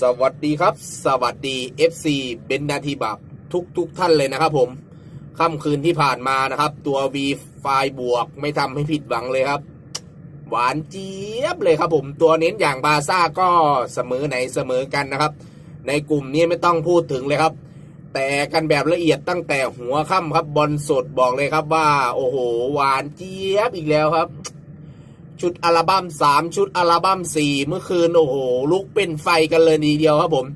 สวัสดีครับ สวัสดี FC เบนนาทีบับทุกทุกท่านเลยนะครับผมค่ำคืนที่ผ่านมานะครับ ตัว V ไฟบวกไม่ทำให้ผิดหวังเลยครับ หวานเจี๊ยบเลยครับผม ตัวเน้นอย่างบาซ่าก็เสมอไหนเสมอกันนะครับ ในกลุ่มนี้ไม่ต้องพูดถึงเลยครับ แต่กันแบบละเอียดตั้งแต่หัวค่ำครับบอลสดบอกเลยครับว่า โอ้โห หวานเจี๊ยบอีกแล้วครับ ชุดอัลบั้มสามชุดอัลบั้มสี่เมื่อคืนโอ้โหลุกเป็นไฟกันเลยทีเดียวครับผม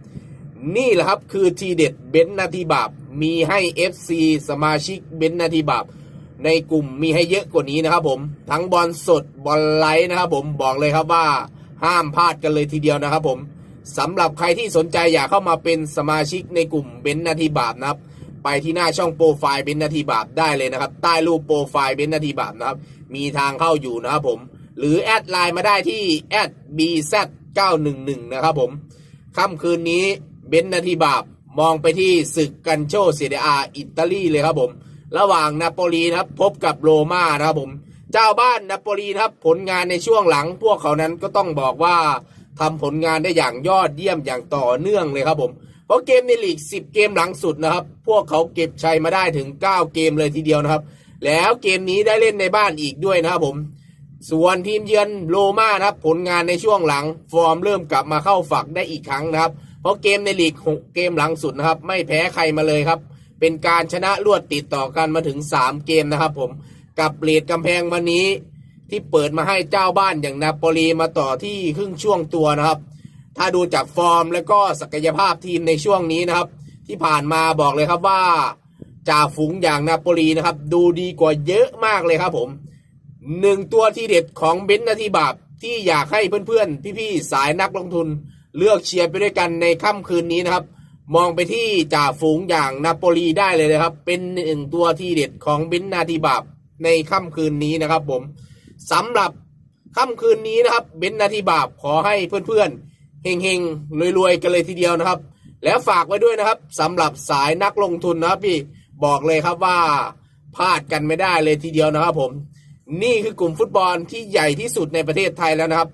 นี่แหละครับคือทีเด็ดเบนซ์นาทีบาปมีให้ FC สมาชิกเบนซ์นาทีบาปในกลุ่มมีให้เยอะกว่านี้นะครับผม ทั้งบอลสดบอลไลท์นะครับผมบอกเลยครับว่าห้ามพลาดกันเลยทีเดียวนะครับผมสำหรับใครที่สนใจอยากเข้ามาเป็นสมาชิกในกลุ่มเบนซ์นาทีบาปนะครับไปที่หน้าช่องโปรไฟล์เบนซ์นาทีบาปได้เลยนะครับ ใต้รูปโปรไฟล์เบนซ์นาทีบาปนะครับ มีทางเข้าอยู่นะครับผม หรือแอดไลน์มาได้ที่แอด bz911 นะครับผมค่ำคืนนี้เบนนาทีบาปมองไปที่ศึกกันโชเซเดอาอิตาลีเลยครับผม ระหว่างนาโปลีนะครับพบกับโรม่านะครับผม เจ้าบ้านนาโปลีนะครับผลงานในช่วงหลัง พวกเขานั้นก็ต้องบอกว่าทำผลงานได้อย่างยอดเยี่ยมอย่างต่อเนื่องเลยครับผม เพราะเกมในลีก 10 เกมหลังสุดนะครับ พวกเขาเก็บชัยมาได้ถึง 9 เกมเลยทีเดียวนะครับ แล้วเกมนี้ได้เล่นในบ้านอีกด้วยนะครับผม ส่วนทีมเยือนโรม่านะครับ ผลงานในช่วงหลัง ฟอร์มเริ่มกลับมาเข้าฝักได้อีกครั้งนะครับ เพราะเกมในลีก6เกมหลังสุดนะครับ ไม่แพ้ใครมาเลยครับ เป็นการชนะรวดติดต่อกันมาถึง 3 เกมนะครับ ผมกับเลดกำแพงวันนี้ ที่เปิดมาให้เจ้าบ้านอย่างนาโปลีมาต่อที่ครึ่งช่วงตัวนะครับ ถ้าดูจากฟอร์มและก็ศักยภาพทีมในช่วงนี้นะครับ ที่ผ่านมาบอกเลยครับว่าจ่าฝูงอย่างนาโปลีนะครับ ดูดีกว่าเยอะมากเลยครับผม หนึ่งตัวที่เด็ดของเบนซ์นาทีบาปที่อยากให้เพื่อนๆ พี่ๆ สายนักลงทุน เลือกเชียร์ไปด้วยกันในค่ำคืนนี้นะครับ มองไปที่จ่าฝูงอย่างนาโปลีได้เลยนะครับ เป็นหนึ่งตัวที่เด็ดของเบนซ์นาทีบาปในค่ำคืนนี้นะครับผมสำหรับค่ำคืนนี้นะครับเบนซ์นาทีบาปขอให้เพื่อนๆเฮงๆรวยๆกันเลยทีเดียวนะครับ แล้วฝากไว้ด้วยนะครับสำหรับสายนักลงทุนนะครับพี่บอกเลยครับว่าพลาดกันไม่ได้เลยทีเดียวนะครับผม นี่คือกลุ่มฟุตบอลที่ใหญ่ที่สุดในประเทศไทยแล้วนะครับ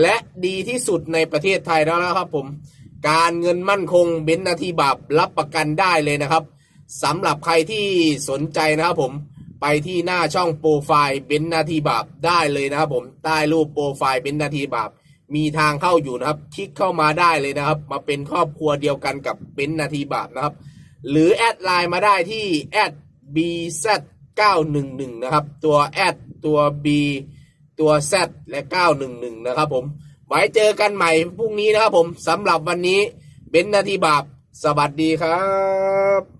และดีที่สุดในประเทศไทยแล้วนะครับผม การเงินมั่นคงเบ้นนาทีบาปรับประกันได้เลยนะครับสำหรับใครที่สนใจนะครับผมไปที่หน้าช่องโปรไฟล์เบ้นนาทีบาปได้เลยนะครับผมใต้รูปโปรไฟล์เบ้นนาทีบาปมีทางเข้าอยู่นะครับ คลิกเข้ามาได้เลยนะครับ มาเป็นครอบครัวเดียวกันกับเบ้นนาทีบาปนะครับ หรือแอดไลน์มาได้ที่แอด bz911 นะครับ ตัวแอด ตัว b ตัว z และ 911 นะครับผม ไว้เจอกันใหม่พรุ่งนี้นะครับผมสำหรับวันนี้เบนนาทีบาปสวัสดีครับ